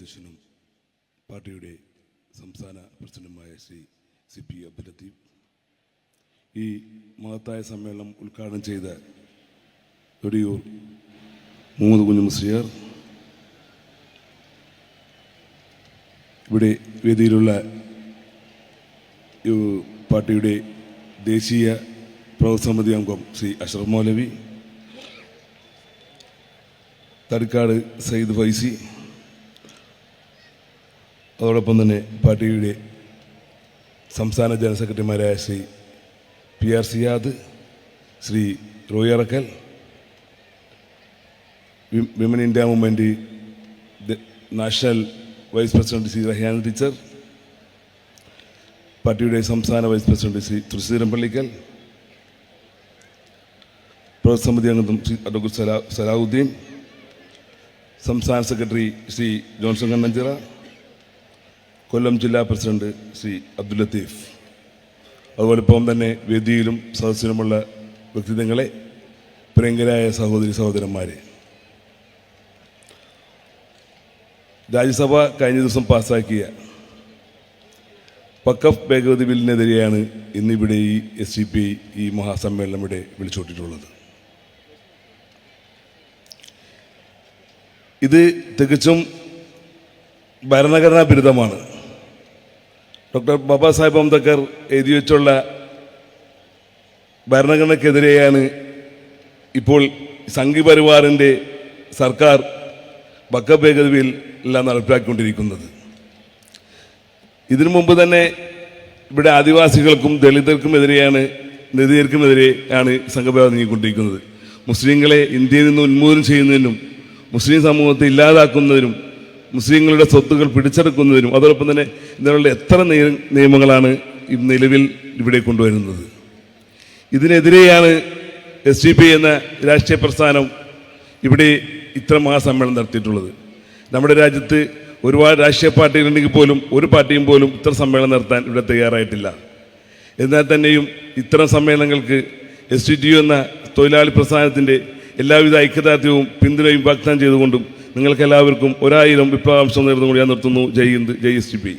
അധ്യക്ഷനും പാർട്ടിയുടെ സംസ്ഥാന പ്രസിഡന്റുമായ ശ്രീ സി പി അബ്ദുൽ ലത്തീഫ് ഈ മഹത്തായ സമ്മേളനം ഉദ്ഘാടനം ചെയ്ത ഒടിയൂർ മുഹമ്മദ് കുഞ്ഞു മുസ്ലിയാർ ഇവിടെ വേദിയിലുള്ള പാർട്ടിയുടെ ദേശീയ പ്രവർത്തകസമിതി അംഗം ശ്രീ അഷറഫ് മൗലവി തടിക്കാട് സയ്യിദ് ഫൈസി അതോടൊപ്പം തന്നെ പാർട്ടിയുടെ സംസ്ഥാന ജനറൽ സെക്രട്ടറിമാരായ Sri P R Siyad Sri Roy Arakkal women India movement national vice president Sri Raihan teacher പാർട്ടിയുടെ സംസ്ഥാന വൈസ് പ്രസിഡന്റ് ശ്രീ തൃശ്ശീരം പള്ളിക്കൽ പ്രവർത്തക സമിതി അംഗം ശ്രീ അഡ്വക്കേറ്റ് സലാ സലാഹുദ്ദീൻ സംസ്ഥാന സെക്രട്ടറി ശ്രീ ജോൺസൺ കണ്ണഞ്ചിറ കൊല്ലം ജില്ലാ പ്രസിഡന്റ് ശ്രീ അബ്ദുൽ ലത്തീഫ്. അതുപോലെ ഇപ്പം തന്നെ വേദിയിലും സദസ്സിലുമുള്ള വ്യക്തിത്വങ്ങളെ പ്രിയങ്കരായ സഹോദരി സഹോദരന്മാരെ. രാജ്യസഭ കഴിഞ്ഞ ദിവസം പാസ്സാക്കിയ പക്കഫ് ഭേദഗതി ബില്ലിനെതിരെയാണ് ഇന്നിവിടെ ഈ എസ് സി പി ഈ മഹാസമ്മേളനം ഇവിടെ വിളിച്ചോട്ടിട്ടുള്ളത്. ഇത് തികച്ചും ഭരണഘടനാ ബിരുദമാണ് ഡോക്ടർ ബാബാ സാഹിബ് അംബേദ്കർ എഴുതി വെച്ചുള്ള ഭരണഘടനയ്ക്കെതിരെയാണ് ഇപ്പോൾ സംഘി പരിവാറിന്റെ സർക്കാർ ബക്ക ഭേദഗതിയിൽ എല്ലാം നടപ്പിലാക്കിക്കൊണ്ടിരിക്കുന്നത്. ഇതിനു മുമ്പ് തന്നെ ഇവിടെ ആദിവാസികൾക്കും ദളിതർക്കും എതിരെയാണ് സംഘപരിവാർ നീങ്ങിക്കൊണ്ടിരിക്കുന്നത്. മുസ്ലിങ്ങളെ ഇന്ത്യയിൽ നിന്ന് ഉന്മൂലനം ചെയ്യുന്നതിനും മുസ്ലിം സമൂഹത്തെ ഇല്ലാതാക്കുന്നതിനും മുസ്ലിങ്ങളുടെ സ്വത്തുകൾ പിടിച്ചെടുക്കുന്നതിനും അതോടൊപ്പം തന്നെ ഇതിനുള്ള എത്ര നിയമങ്ങളാണ് നിലവിൽ ഇവിടെ കൊണ്ടുവരുന്നത്. ഇതിനെതിരെയാണ് എസ് ഡി പി എന്ന രാഷ്ട്രീയ പ്രസ്ഥാനം ഇവിടെ ഇത്ര മഹാസമ്മേളനം നടത്തിയിട്ടുള്ളത്. നമ്മുടെ രാജ്യത്ത് ഒരുപാട് രാഷ്ട്രീയ പാർട്ടികളുണ്ടെങ്കിൽ പോലും ഒരു പാർട്ടിയും പോലും ഇത്ര സമ്മേളനം നടത്താൻ ഇവിടെ തയ്യാറായിട്ടില്ല. എന്നാൽ തന്നെയും ഇത്തരം സമ്മേളനങ്ങൾക്ക് എസ് ടി ടി എന്ന തൊഴിലാളി പ്രസ്ഥാനത്തിന്റെ എല്ലാവിധ ഐക്യദാർഢ്യവും പിന്തുണയും വാഗ്ദാനം ചെയ്തുകൊണ്ടും നിങ്ങൾക്ക് എല്ലാവർക്കും ഒരായിരം വിപ്ലവാംശം നേർന്നുകൊണ്ട് ഞാൻ നിർത്തുന്നു. Jai Hind Jai S T P.